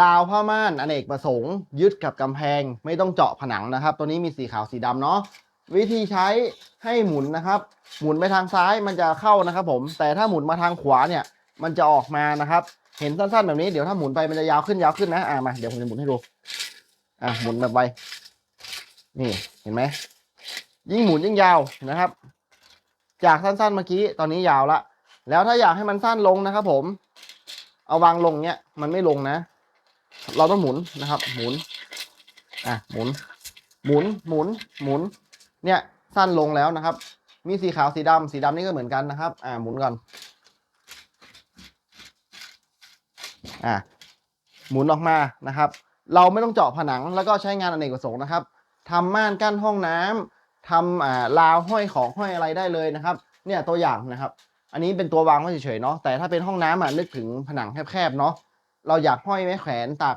ราวผ้าม่านอเนกประสงค์ยึดกับกำแพงไม่ต้องเจาะผนังนะครับ ตัวนี้มีสีขาวสีดำเนาะวิธีใช้ให้หมุนนะครับ หมุนไปทางซ้ายมันจะเข้านะครับ ผม แต่ถ้าหมุนมาทางขวาเนี่ย มันจะออกมานะครับ เห็นสั้นๆแบบนี้เดี๋ยวถ้าหมุนไปมันจะยาวขึ้นยาวขึ้นนะอ่ามาเดี๋ยวผมจะหมุนให้ดูอะหมุนแบบไวนี่เห็นไหมยิ่งหมุนยิ่งยาวนะครับ จากสั้นๆเมื่อกี้ตอนนี้ยาวละแล้วถ้าอยากให้มันสั้นลงนะครับ ผม เอาวางลงเนี้ยมันไม่ลงนะ เราต้องหมุนนะครับ หมุน อะ หมุน หมุน หมุน หมุน เนี่ย สั้นลงแล้วนะครับ มีสีขาวสีดำสีดำนี่ก็เหมือนกันนะครับ อ่า หมุนก่อน อ่าหมุนออกมานะครับ เราไม่ต้องเจาะผนังแล้วก็ใช้งานอเนกประสงค์นะครับทำม่านกั้นห้องน้ำทำอ่าราวห้อยของห้อยอะไรได้เลยนะครับ เนี่ยตัวอย่างนะครับ อันนี้เป็นตัววางไว้เฉยๆเนาะ แต่ถ้าเป็นห้องน้ำอะนึกถึงผนังแคบๆเนาะ เราอยากห้อยไม้แขวนตาก